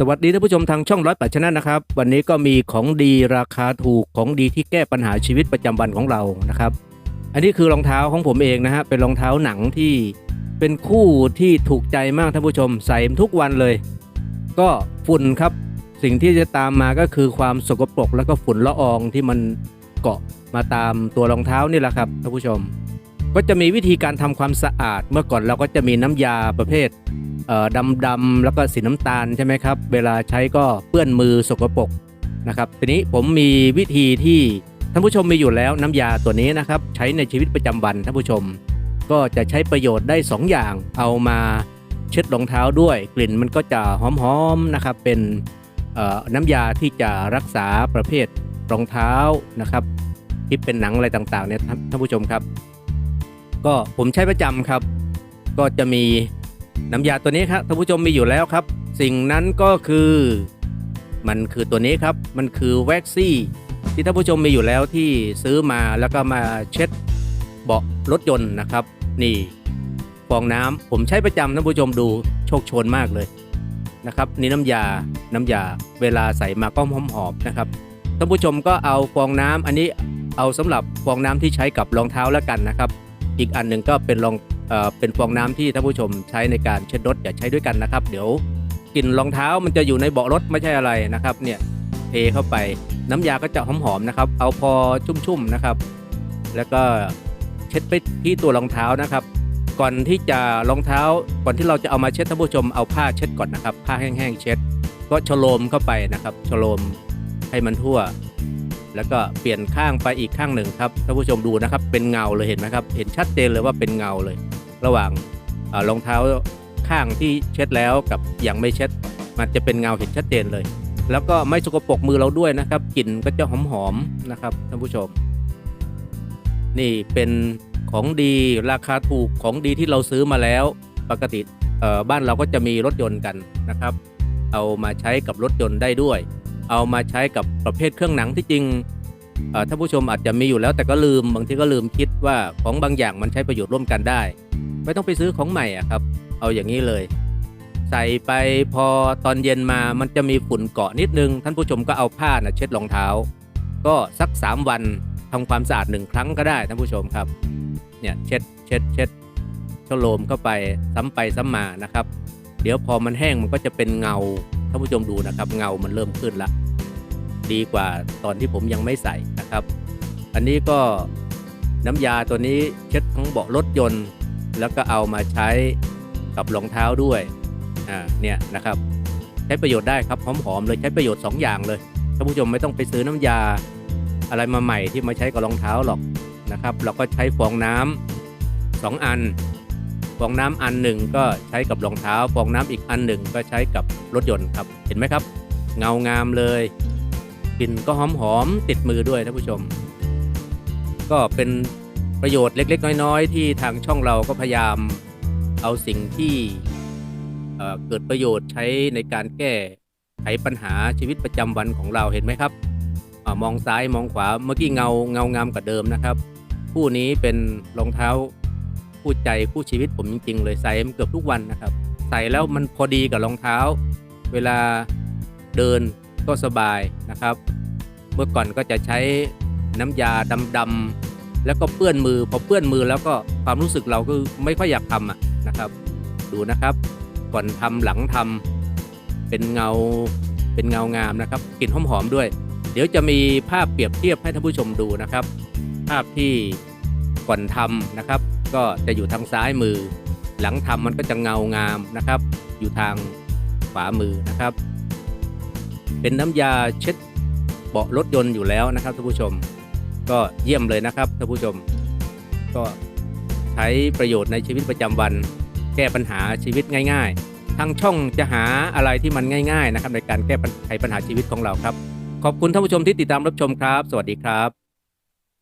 สวัสดีท่านผู้ชมทางช่องร้อยแปดชนะนะครับ วันนี้ก็มีของดีราคาถูกของดีที่แก้ปัญหาชีวิตประจำวันของเรานะครับ อันนี้คือรองเท้าของผมเองนะฮะเป็นรองเท้าหนังที่เป็นคู่ที่ถูกใจมากท่านผู้ชมใส่ทุกวันเลย ก็ฝุ่นครับสิ่งที่จะตามมาก็คือความสกปรกแล้วก็ฝุ่นละอองที่มันเกาะมาตามตัวรองเท้านี่แหละครับท่านผู้ชม ก็จะมีวิธีการทำความสะอาดเมื่อก่อนเราก็จะมีน้ำยาประเภท เอ่อดำแล้วก็สีน้ำตาลใช่ไหมครับ เวลาใช้ก็เปื้อนมือสกปรกนะครับทีนี้ผมมีวิธีที่ท่านผู้ชมมีอยู่แล้วน้ำยาตัวนี้นะครับใช้ในชีวิตประจำวันท่านผู้ชม ก็จะใช้ประโยชน์ได้ 2 อย่าง เอามาเช็ดรองเท้าด้วย กลิ่นมันก็จะหอมๆนะครับเป็นน้ำยาที่จะรักษาประเภทรองเท้านะครับที่เป็นหนังอะไรต่างๆเนี่ยท่านผู้ชมครับ ก็ผมใช้ประจำครับ ก็จะมี น้ำยาตัวนี้ครับท่านผู้ชมมีอยู่แล้วครับ สิ่งนั้นก็คือ มันคือตัวนี้ครับ มันคือแว็กซี่ที่ท่านผู้ชมมีอยู่แล้วที่ซื้อมาแล้วก็มาเช็ดเบาะรถยนต์นะครับ นี่ฟองน้ำผมใช้ประจำท่านผู้ชมดูโชคโชนมากเลยนะครับ นี่น้ำยาน้ำยาเวลาใส่มาก็หอมๆนะครับท่านผู้ชมก็เอาฟองน้ำอันนี้เอาสำหรับฟองน้ำที่ใช้กับรองเท้าแล้วกันนะครับ อีกอันหนึ่งก็เป็นรอง เป็นฟองน้ำที่ท่านผู้ชมใช้ในการเช็ดรถอย่าใช้ด้วยกันนะครับ เดี๋ยวกลิ่นรองเท้ามันจะอยู่ในเบาะรถไม่ใช่อะไรนะครับเนี่ยเทเข้าไปน้ำยาก็จะหอมๆนะครับ เอาพอชุ่มๆนะครับ แล้วก็เช็ดไปที่ตัวรองเท้านะครับ ก่อนที่จะรองเท้า ก่อนที่เราจะเอามาเช็ดท่านผู้ชมเอาผ้าเช็ดก่อนนะครับ ผ้าแห้งๆเช็ด ก็ชโลมเข้าไปนะครับชโลมให้มันทั่ว แล้วก็เปลี่ยนข้างไปอีกข้างหนึ่งครับท่านผู้ชมดูนะครับ เป็นเงาเลยเห็นไหมครับ เห็นชัดเจนเลยว่าเป็นเงาเลย ระหว่างเออรองเท้าข้างที่เช็ดแล้วกับยังไม่เช็ด มันจะเป็นเงาเห็นชัดเจนเลย แล้วก็ไม่สกปรกมือเราด้วยนะครับกลิ่นก็จะหอมๆนะครับท่านผู้ชม นี่เป็นของดีราคาถูกของดีที่เราซื้อมาแล้วปกติบ้านเราก็จะมีรถยนต์กันนะครับ เอามาใช้กับรถยนต์ได้ด้วย เอามาใช้กับประเภทเครื่องหนังที่จริงท่านผู้ชมอาจจะมีอยู่แล้วแต่ก็ลืมบางทีก็ลืมคิดว่าของบางอย่างมันใช้ประโยชน์ร่วมกันได้ ไม่ต้องไปซื้อของใหม่อะครับ เอาอย่างนี้เลย ใส่ไปพอตอนเย็นมามันจะมีฝุ่นเกาะนิดนึง ท่านผู้ชมก็เอาผ้านะเช็ดรองเท้า ก็สัก 3 วันทำความสะอาดหนึ่งครั้งก็ได้ท่านผู้ชมครับเนี่ยเช็ดเช็ดเช็ดชโลมเข้าไปซ้ำไปซ้ำมานะครับ เดี๋ยวพอมันแห้งมันก็จะเป็นเงาท่านผู้ชมดูนะครับ เงามันเริ่มขึ้นละดีกว่าตอนที่ผมยังไม่ใส่นะครับ อันนี้ก็น้ำยาตัวนี้เช็ดทั้งเบาะรถยนต์ แล้วก็เอามาใช้กับรองเท้าด้วยอ่าเนี่ยนะครับ ใช้ประโยชน์ได้ครับหอมๆเลยใช้ประโยชน์ 2 อย่างเลยท่านผู้ชมไม่ต้องไปซื้อน้ำยาอะไรมาใหม่ที่มาใช้กับรองเท้าหรอกนะครับ เราก็ใช้ฟองน้ำสองอัน ฟองน้ำอันหนึ่งก็ใช้กับรองเท้า ฟองน้ำอีกอันหนึ่งก็ใช้กับรถยนต์ครับ เห็นไหมครับ เงางามเลยกลิ่นก็หอมๆติดมือด้วยท่านผู้ชม ก็เป็น ประโยชน์เล็ก ๆ น้อยๆ ที่ทางช่องเราก็พยายามเอาสิ่งที่เเกิดประโยชน์ใช้ในการแก้ไขปัญหาชีวิตประจำวันของเราเห็นไหมครับอมองซ้ายมองขวาเมื่อกี้เงาเงางามกว่าเดิมนะครับ คู่นี้เป็นรองเท้าคู่ใจคู่ชีวิตผมจริง ๆ เลยใส่เกือบทุกวันนะครับ ใส่แล้วมันพอดีกับรองเท้า เวลาเดินก็สบายนะครับ เมื่อก่อนก็จะใช้น้ำยาดำๆ แล้วก็เปื้อนมือพอเปื้อนมือแล้วก็ความรู้สึกเราก็ไม่ค่อยอยากทำอะนะครับ ดูนะครับ ก่อนทำหลังทำเป็นเงาเป็นเงางามนะครับกลิ่นหอมๆด้วย เดี๋ยวจะมีภาพเปรียบเทียบให้ท่านผู้ชมดูนะครับ ภาพที่ก่อนทำนะครับ ก็จะอยู่ทางซ้ายมือ หลังทำมันก็จะเงางามนะครับ อยู่ทางขวามือนะครับ เป็นน้ำยาเช็ดเบาะรถยนต์อยู่แล้วนะครับท่านผู้ชม ก็เยี่ยมเลยนะครับท่านผู้ชม ก็ใช้ประโยชน์ในชีวิตประจำวัน แก้ปัญหาชีวิตง่าย ๆ ทางช่องจะหาอะไรที่มันง่าย ๆ นะครับ ในการแก้ไขปัญหาชีวิตของเราครับ ขอบคุณท่านผู้ชมที่ติดตามรับชมครับ สวัสดีครับ